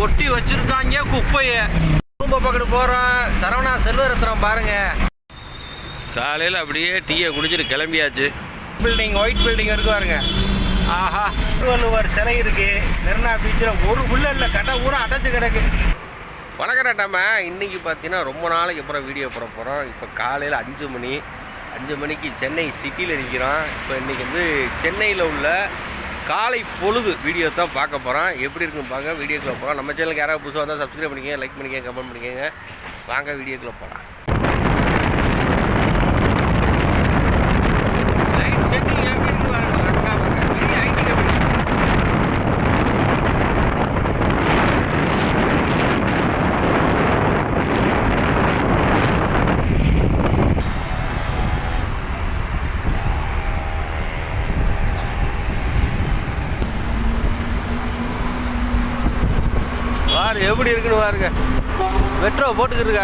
கொட்டி வச்சிருக்காங்க குப்பையை. குடும்ப பக்கத்து போகிறோம் சரவணா செல்வரத்னம் பாருங்க. காலையில் அப்படியே டீயை குடிச்சிட்டு கிளம்பியாச்சு. பில்டிங் ஒயிட் பில்டிங் இருக்கு பாருங்க. ஆஹா திருவள்ளுவர் சிலை இருக்கு. மெரினா பீச்சில் ஒரு உள்ள இல்லை கட்ட ஊரா அடைச்சு கிடக்கு. வணக்கம் நம்ம இன்னைக்கு பார்த்தீங்கன்னா ரொம்ப நாளைக்கு அப்புறம் வீடியோ போட போகிறோம் இப்போ காலையில் அஞ்சு மணி. அஞ்சு மணிக்கு சென்னை சிட்டியில் நிற்கிறோம் இப்போ இன்றைக்கி வந்து சென்னையில் உள்ள காலை பொழுது வீடியோ தான் பார்க்க போகிறோம் எப்படி இருக்குன்னு பார்க்க வீடியோக்குள்ளே போகிறோம் நம்ம சேனலுக்கு யாராவது புதுசாக வந்தால் சப்ஸ்கிரைப் பண்ணிக்கங்க லைக் பண்ணிக்கங்க கமெண்ட் பண்ணிக்கங்க. வாங்க வீடியோக்குள்ளே போகலாம் லைட் செட்டிங் எப்படி இருக்கு பாருங்க அழகா பாருங்க. பெரிய IT company. பாரு எப்படி இருக்குன்னு பாருங்க. மெட்ரோ போட்டுக்கிட்டு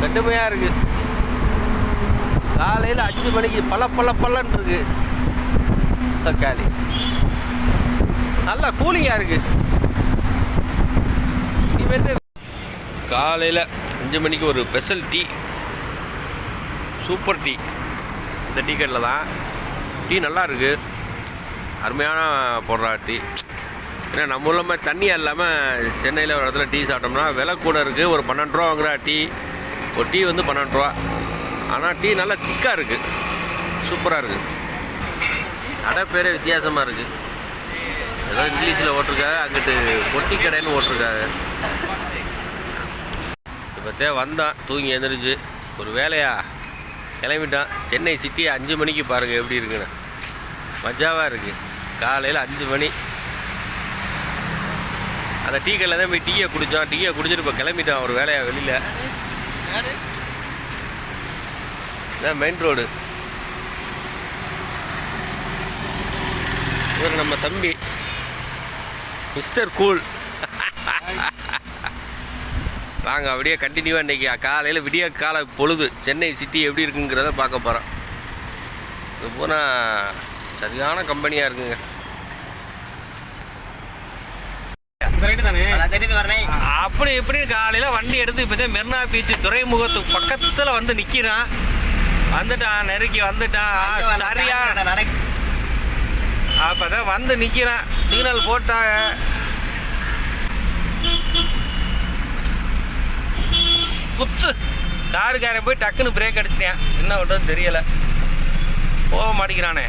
கட்டுமையாக இருக்கு. காலையில் அஞ்சு மணிக்கு பல பல பல்லன்னு இருக்கு தக்காளி. நல்லா கூலிங்காக இருக்கு. இனிமேட்டு காலையில் அஞ்சு மணிக்கு ஒரு ஸ்பெஷல் டீ சூப்பர் டீ இந்த டீ கடையில் தான் டீ நல்லா இருக்குது அருமையான போடுறா டீ. ஏன்னா நம்ம ஊரில் மாதிரி தண்ணி இல்லாமல் சென்னையில் ஒரு இடத்துல டீ சாப்பிட்டோம்னா விலை கூட இருக்குது ஒரு பன்னெண்டு ரூபா வாங்குற டீ. ஒரு டீ வந்து பன்னெண்டு ரூபா. ஆனால் டீ நல்லா திக்காக இருக்குது சூப்பராக இருக்குது கடை பேரே வித்தியாசமாக இருக்குது ஏதோ இங்கிலீஷில் ஓட்டிருக்காங்க அங்கிட்டு பொட்டி கடைன்னு ஓட்டிருக்காங்க இப்போத்தே வந்தான் தூங்கி எழுந்திரிச்சு ஒரு வேலையா? கிளம்பிட்டான். சென்னை சிட்டி அஞ்சு மணிக்கு பாருங்கள் எப்படி இருக்குன்னு. மஜாவாக இருக்குது காலையில் அஞ்சு மணி. அந்த டீ கடையில் தான் போய் டீயை குடித்தோம் டீயை குடிச்சிட்டு இப்போ கிளம்பிட்டான். ஒரு வேலையா வெளியில். இதான் மெயின் ரோடு இவர் நம்ம தம்பி. மிஸ்டர் கூல் வாங்க அப்படியே கண்டினியூவாக இன்றைக்கி காலையில் விடிய கால பொழுது. சென்னை சிட்டி எப்படி இருக்குங்கிறத பார்க்க போகிறோம் இது போனால் சரியான கம்பெனியாக இருக்குங்க. அப்படி இப்படி காலையில் வண்டி எடுத்து இப்போ மெரினா பீச் துறைமுகத்துக்கு பக்கத்தில் வந்து நிற்கிறான் வந்துட்டான் நெருக்கி வந்துட்டான். சரியா. அப்பதான் வந்து நிற்கிறான் சிக்னல் போட்டாங்க. குத்து. காருக்காரன் போய் டக்குன்னு பிரேக் அடிச்சிட்டேன். என்ன பண்ணுறது தெரியல. போக மாட்டேங்கிறானே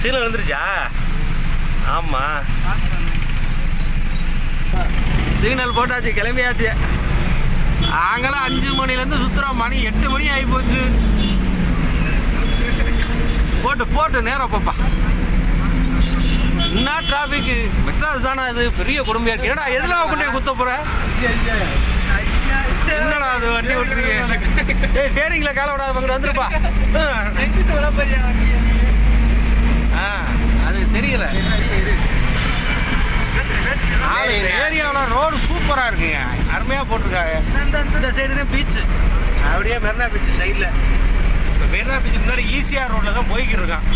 சிக்னல். வந்துருச்சா? ஆமாம் சிக்னல் போட்டாச்சு கிளம்பியாச்சு. நாங்களாம் அஞ்சு மணிலேருந்து சுற்றுறோம் மணி எட்டு மணி ஆகி போச்சு போட்டு போட்டு நேரம் பாப்பா. என்ன டிராஃபிக் மெட்ராஸ் தானே அது பெரிய கொடுமையா இருக்கு. எதுல கொண்டு குத்த போற? என்னடா அது வண்டி விட்டுருக்கீங்க ஏய் சரிங்களா காலை விடாத பக்கம் வந்துருப்பா. ஆ அது தெரியல. இந்த ஏரியாவில் ரோடு சூப்பராக இருக்குங்க. அருமையாக போட்டிருக்காங்க. இந்த சைடு தான் பீச்சு அப்படியே மெரினா பீச் சைடில் இப்போ மெரினா பீச் முன்னாடி ஈசிஆர் ரோட்டில் தான் போய்கிட்டு இருக்கான்.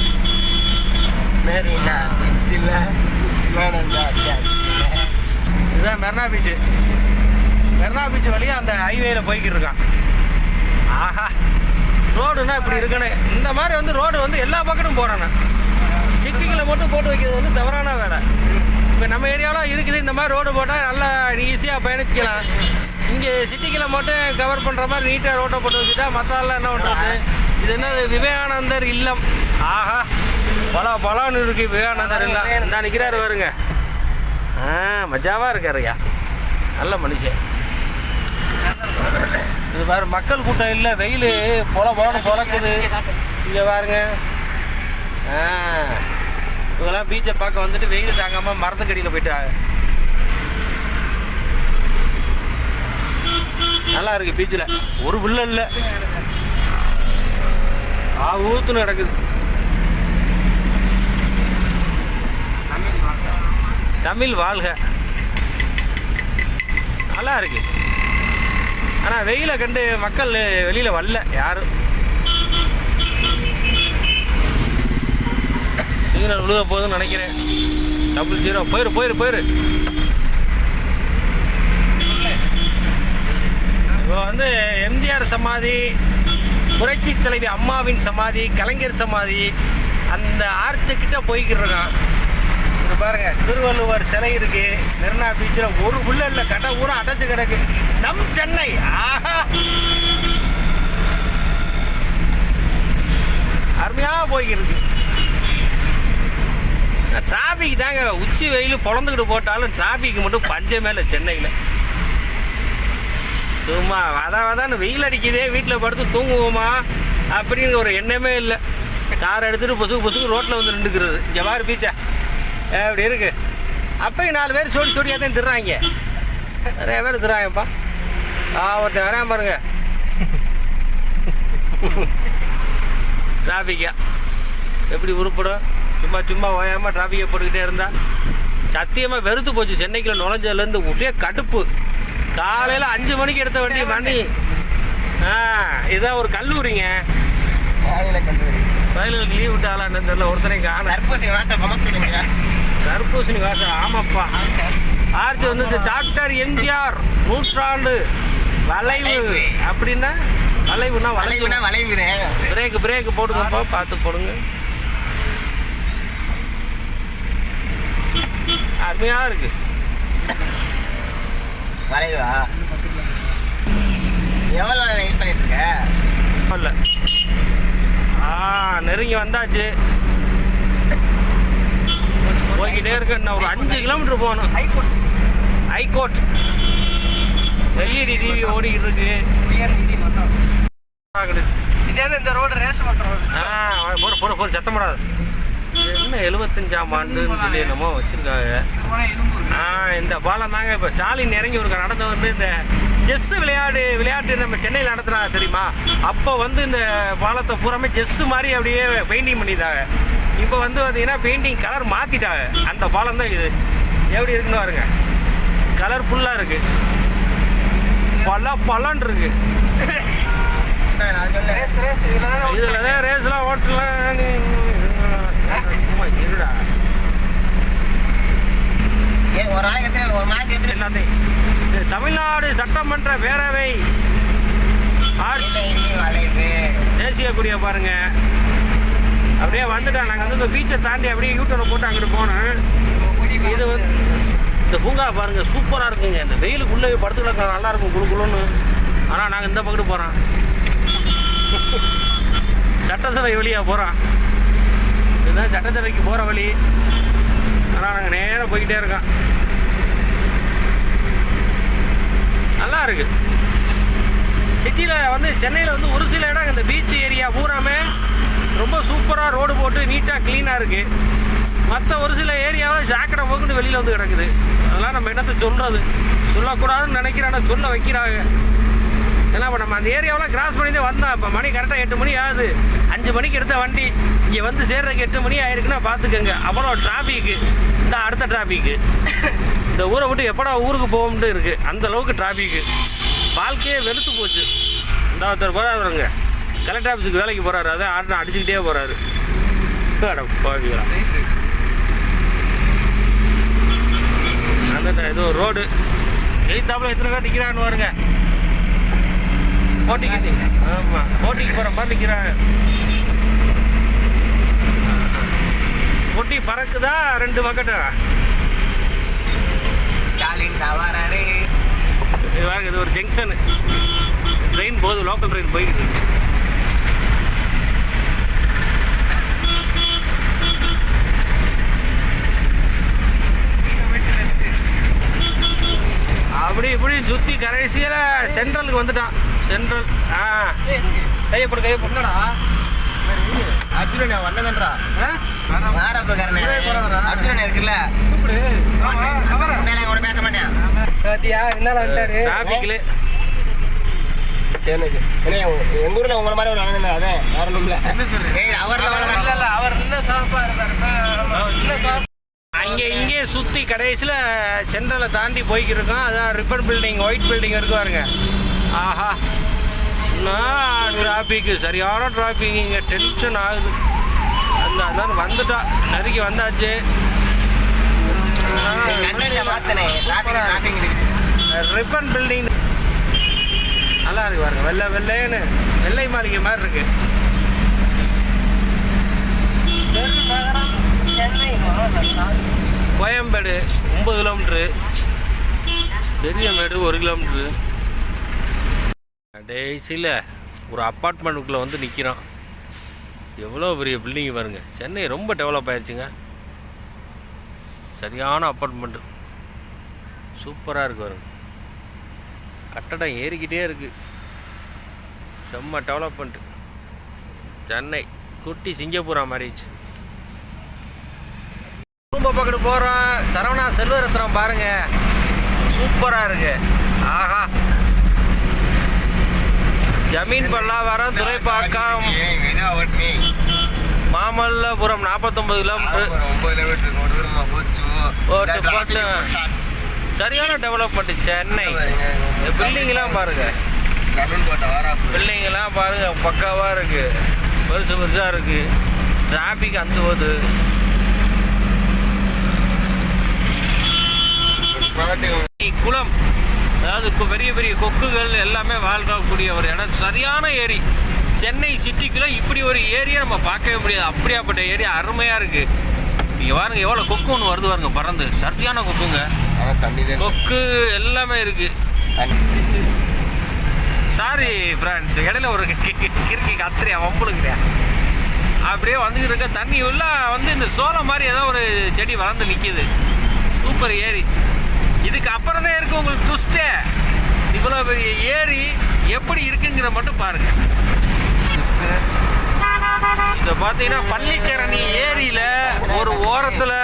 இதுதான் மெரினா பீச்சு மெரினா பீச் வழியாக அந்த ஹைவேல போய்கிட்டு இருக்கான். ஆஹா. ரோடுனா இப்படி இருக்குன்னு இந்த மாதிரி வந்து ரோடு வந்து எல்லா பக்கமும் போகிறேண்ணே சிட்டிங்கில் மட்டும் போட்டு வைக்கிறது வந்து தவறான வேலை இப்போ நம்ம ஏரியாவில் இருக்குது இந்த மாதிரி ரோடு போட்டால் நல்லா ஈஸியாக பயணிக்கலாம் இங்கே சிட்டிக்குள்ள மட்டும் கவர் பண்ணுற மாதிரி நீட்டாக ரோட்டை போட்டு வச்சுட்டா மற்றெல்லாம் என்ன பண்ணுறது இது என்ன விவேகானந்தர் இல்லம். ஆஹா. பல பலான்னு இருக்கு விவேகானந்தர் இல்லம் நான் நிற்கிறாரு வருங்க ஆ மஜாவாக இருக்காருயா நல்ல மனுஷன். இது பாரு மக்கள் கூட்டம் இல்லை. வெயில் பொல பொலன்னு பொழக்குது இங்கே பாருங்க. ஆ. இவங்கெல்லாம் பீச்சை பார்க்க வந்துட்டு வெயில் தாங்காமல் மரத்துக்கடியில் போயிட்டாங்க. நல்லா இருக்கு பீச்சில். ஒரு புல்ல இல்லை. ஆ ஊத்துன்னு நடக்குது. தமிழ் வாழ்க. நல்லா இருக்கு ஆனால் வெயிலை கண்டு மக்கள் வெளியில் வரல யாரும். சிக்னல் விழுக போகுதுன்னு நினைக்கிறேன். டபுள் ஜீரோ போயிரு போயிரு போயிரு. இப்போ வந்து எம்ஜிஆர் சமாதி புரட்சி தலைவி அம்மாவின் சமாதி கலைஞர் சமாதி அந்த ஆர்ச்சுக்கிட்ட போய்கிட்டு இருக்கான் இது பாருங்கள் திருவள்ளுவர் சிலை இருக்குது மெரினா பீச்சில் ஒரு புள்ள இல்லை கடை ஊரா அடைச்சு கிடக்கு. நம் சென்னை ஆஹா! அருமையாக போய்கிருக்கு டிராஃபிக் தாங்க உச்சி வெயில் பொழந்துக்கிட்டு போட்டாலும் டிராஃபிக் மட்டும் பஞ்சமே இல்லை சென்னையில். சும்மா வதா அதான் வெயில் அடிக்குதே வீட்டில் படுத்து தூங்குவோமா? அப்படின்னு ஒரு எண்ணமே இல்லை. கார் எடுத்துகிட்டு பொசுக்கு பொசுக்கு ரோட்டில் வந்து நின்றுக்கிறது இங்கே பாரு பீச்சா. அப்படி இருக்கு. அப்பயும் நாலு பேர் சோடி சோடியாக தான் திடுறாங்க நிறைய பேர் திடுறாங்கப்பா ஆ ஒருத்தன் வரேன் பாருங்க. டிராஃபிக்கா எப்படி உருப்படும்? சும்மா சும்மா ஓயாமல் டிராஃபிக்கை போட்டுக்கிட்டே இருந்தால் சத்தியமாக வெறுத்து போச்சு. சென்னைக்குள்ள நுழைஞ்சதுலேருந்து ஒரே கடுப்பு. காலையில் அஞ்சு மணிக்கு எடுத்த வண்டி மணி. ஆ இதான் ஒரு கல்லூரிங்க. வயலுக்கு லீவ் விட்டாலான்னு தெரியல ஒருத்தனையும் காண தர்பூசணி வாசம் ஆமாப்பா. ஆர்ச்சி வந்து டாக்டர் எம்ஜிஆர் நூற்றாண்டு. வளைவு. வளைவு. அப்படின்னா வளைவுனா வளைவு வளைவுனா வளைவுனே. பிரேக் பிரேக் போடுங்கப்பா பார்த்து போடுங்க. அருமையா இருக்கு. வளைவா எவ்வளோ வெயிட் பண்ணிட்டு இருக்க இல்ல. ஆ நெருங்கி வந்தாச்சு. போய்கிட்டே இருக்கு இன்னும் ஒரு அஞ்சு கிலோமீட்டர் போகணும். ஹைகோர்ட். எல்இடி டிவி ஓடிக்கிட்டு இருக்கு. ஆகுது. இந்த ரோடு ரேஸ் பண்ணுறோம் ஆ போற போற போற சத்தம் போடாது. என்ன எழுபத்தஞ்சாம் ஆண்டுன்னு சொல்லி என்னமோ வச்சிருக்காங்க. ஆ இந்த பாலம் தாங்க இப்போ ஸ்டாலின் இறங்கி ஒரு நடந்து வந்து இந்த செஸ் விளையாடு விளையாட்டு நம்ம சென்னையில் நடத்துனாங்க தெரியுமா? அப்போ வந்து இந்த பாலத்தை பூராமே செஸ் மாதிரி அப்படியே பெயிண்டிங் பண்ணிட்டாங்க. இப்போ வந்து பார்த்தீங்கன்னா பெயிண்டிங் கலர் மாற்றிட்டாங்க அந்த பாலம் தான் இது. எப்படி இருக்குன்னு பாருங்க. கலர்ஃபுல்லாக இருக்கு. பல பலன் இருக்கு. இதில் தான் ரேஸ்லாம் ஓட்டலாம் இருடா ஒரு நாளைக்கு எத்தனை ஒரு மாதம் எத்தனை? எல்லாத்தையும். இது தமிழ்நாடு சட்டமன்ற பேரவை. வளைவு. தேசிய கொடியை பாருங்க. அப்படியே வந்துட்டோம் நாங்கள் வந்து இந்த பீச்சை தாண்டி அப்படியே யூட்டரை போட்டு அங்கிட்டு போனோம். இது வந்து இந்த பூங்கா பாருங்க சூப்பராக இருக்குங்க. இந்த வெயிலுக்குள்ளே படுத்துக்கலாம் நல்லா இருக்கும் குளு குளுன்னு. ஆனால் நாங்கள் இந்த பக்கத்து போகிறோம் சட்டசபை வழியாக போகிறோம் இதுதான் சட்டசபைக்கு போகிற வழி. ஆனால் நாங்கள் நேராக போய்கிட்டே இருக்கோம். நல்லா இருக்கு. சிட்டியில் வந்து சென்னையில் வந்து ஒரு சில இடம் இந்த பீச் ஏரியா பூராமே ரொம்ப சூப்பராக ரோடு போட்டு நீட்டாக க்ளீனாக இருக்குது மற்ற ஒரு சில ஏரியாவில் ஜாக்கெட்டை போக்குன்னு வெளியில் வந்து கிடக்குது. அதெல்லாம் நம்ம என்னத்தை சொல்கிறது சொல்லக்கூடாதுன்னு நினைக்கிறேன் சொல்ல வைக்கிறாங்க. ஏன்னா இப்போ நம்ம அந்த ஏரியாவெலாம் கிராஸ் பண்ணி தான் வந்தோம் இப்போ மணி கரெக்டாக எட்டு மணி ஆகுது. அஞ்சு மணிக்கு எடுத்த வண்டி இங்கே வந்து சேர்றதுக்கு எட்டு மணி ஆயிருக்குன்னா பார்த்துக்கோங்க அவ்வளோ டிராஃபிக்கு இந்த அடுத்த டிராஃபிக்கு இந்த ஊரை விட்டு எப்படா ஊருக்கு போகும்னு இருக்குது அந்த அளவுக்கு டிராஃபிக்கு வாழ்க்கையே வெளுத்து போச்சு. இந்த ஒருத்தர் போகிறாருங்க கலெக்டர் ஆஃபீஸுக்கு வேலைக்கு போகிறாரு அதான் ஆட்டம் அடிச்சுக்கிட்டே போகிறாரு அட அந்த இது ஒரு ரோடு எய்த்தாப்புல எத்தனை பேர் நிற்கிறான்னு பாருங்க. போட்டிக்கு. ஆமாம் போட்டிக்கு போகிற மாதிரி நிற்கிறாங்க பொட்டி பறக்குதா? ரெண்டு பக்கெட்டா ஸ்டாலின் தவறாரு. இது பாருங்க இது ஒரு ஜங்ஷனு ட்ரெயின் போகுது லோக்கல் ட்ரெயின் போய்கிட்டு இருக்கு. அப்படி இப்படி சுற்றி கடைசியில் சென்ட்ரலுக்கு வந்துட்டான். சென்ட்ரல் ஆ. கையை போடு கையை போடுடா அர்ஜுனன் வந்தவன்றா வேற பிரகாரனே அர்ஜுனன் இருக்குல்ல. கூட பேச மாட்டேன். டிராஃபிக்கில் எனக்கு எங்க ஊர்ல உங்களை மாதிரி ஒரு அண்ணன் அதே. வேற ஒண்ணும் இல்ல. ஏய் அவர்ல இல்ல அவர் அங்கே இங்கே சுற்றி கடைசியில் சென்ட்ரலை தாண்டி போய்க்கிட்டு இருக்கோம். அதான் ரிப்பன் பில்டிங் ஒயிட் பில்டிங் இருக்கு பாருங்க. ஆஹா. என்ன டிராஃபிக்கு சரியான டிராஃபிக் இங்கே. டென்ஷன் ஆகுது. அந்த அதான் வந்துட்டோம் நெருங்கி வந்தாச்சு. ரிப்பன் பில்டிங் நல்லா இருக்கு பாருங்க. வெள்ளை வெள்ளைன்னு. வெள்ளை மாளிகை மாதிரி இருக்கு. கோயம்பேடு ஒம்பது கிலோமீட்ரு பெரியமேடு ஒரு கிலோமீட்ரு கடைசியில் ஒரு அப்பார்ட்மெண்ட்டுக்குள்ளே வந்து நிற்கிறோம் எவ்வளோ பெரிய பில்டிங் பாருங்க. சென்னை ரொம்ப டெவலப் ஆயிடுச்சுங்க சரியான அப்பார்ட்மெண்ட்டு. சூப்பராக இருக்கு பாருங்க. கட்டடம் ஏறிக்கிட்டே இருக்குது செம்ம டெவலப்மெண்ட் சென்னை குட்டி சிங்கப்பூரா மாறிடுச்சு. குடும்ப பக்கத்து போகிறோம் சரவணா செல்வரத்னம் பாருங்கள் சூப்பராக இருக்குது ஆஹா. ஜமீன் பல்லாவரம் துறைப்பாக்கம். மாமல்லபுரம் நாற்பத்தொம்பது கிலோமீட்டர். சரியான டெவலப்மெண்ட் சென்னை. பில்டிங்லாம் பாருங்க. பில்டிங்லாம் பாருங்க. பக்காவாக இருக்கு. பெருசு பெருசாக இருக்கு. டிராஃபிக் அந்த போது குளம். அதாவது கு- பெரிய பெரிய கொக்குகள் எல்லாமே வாழ்க்கக்கூடிய ஒரு இடம். சரியான ஏரி. சென்னை சிட்டிக்குள்ள இப்படி ஒரு ஏரியா நம்ம பார்க்கவே முடியாது. அப்படியாப்பட்ட ஏரியா. அருமையாக இருக்கு. நீங்கள் பாருங்க எவ்வளோ கொக்கு ஒன்று வருது பாருங்க பறந்து. சரியான கொக்குங்க. கொக்கு எல்லாமே இருக்கு. தண்ணி. சாரி ஃப்ரெண்ட்ஸ் இடையில ஒரு கிறுக்கி கத்துறியா? வம்புழுக்கிறியா? அப்படியே வந்துக்கிட்டு இருக்க தண்ணி உள்ள வந்து இந்த சோளம் மாதிரி ஏதோ ஒரு செடி வளர்ந்து நிற்கிது சூப்பர் ஏரி. இதுக்கு அப்புறம் தான் இருக்கு உங்களுக்கு ட்விஸ்டே இவ்வளோ பெரிய ஏரி எப்படி இருக்குங்கிற மட்டும் பாருங்க. இதை பார்த்தீங்கன்னா பள்ளிக்கரணி ஏரியில் ஒரு ஓரத்தில்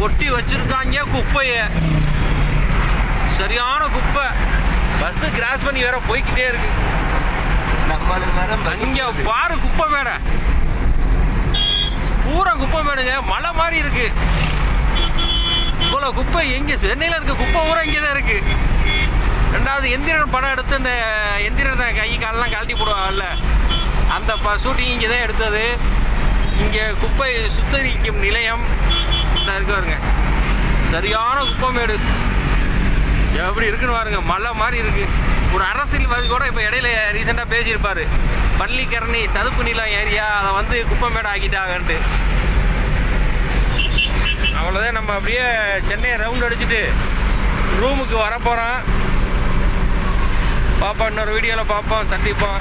கொட்டி வச்சுருக்காங்க குப்பையை. சரியான குப்பை. பஸ்ஸு கிராஸ் பண்ணி வேற போய்கிட்டே இருக்கு. இங்கே பாரு குப்பை மேடை. பூரா குப்பை மேடுங்க. மலை மாதிரி இருக்குது இவ்வளோ குப்பை எங்கே? சென்னையில் இருக்க குப்பை பூரா இங்கே தான் இருக்குது ரெண்டாவது எந்திரன் படம் எடுத்து இந்த எந்திரன் கை காலெல்லாம் கழட்டி போடுவாங்கல்ல. அந்த ப ஷூட்டிங் இங்கே தான் எடுத்தது. இங்கே குப்பை சுத்தரிக்கும் நிலையம் தான் இருக்கு பாருங்க. சரியான குப்பை மேடு. எப்படி இருக்குன்னு பாருங்க. மலை மாதிரி இருக்குது ஒரு அரசியல்வாதி கூட இப்போ இடையில ரீசெண்டாக பேசியிருப்பார். பள்ளிக்கரணி சதுப்பு நிலம் ஏரியா அதை வந்து குப்பைமேடு ஆக்கிட்டாங்கன்ட்டு. அவ்வளோதான் நம்ம அப்படியே சென்னையை ரவுண்ட் அடிச்சுட்டு ரூமுக்கு வரப்போகிறோம் பார்ப்போம் இன்னொரு வீடியோவில் பார்ப்போம் சந்திப்போம்.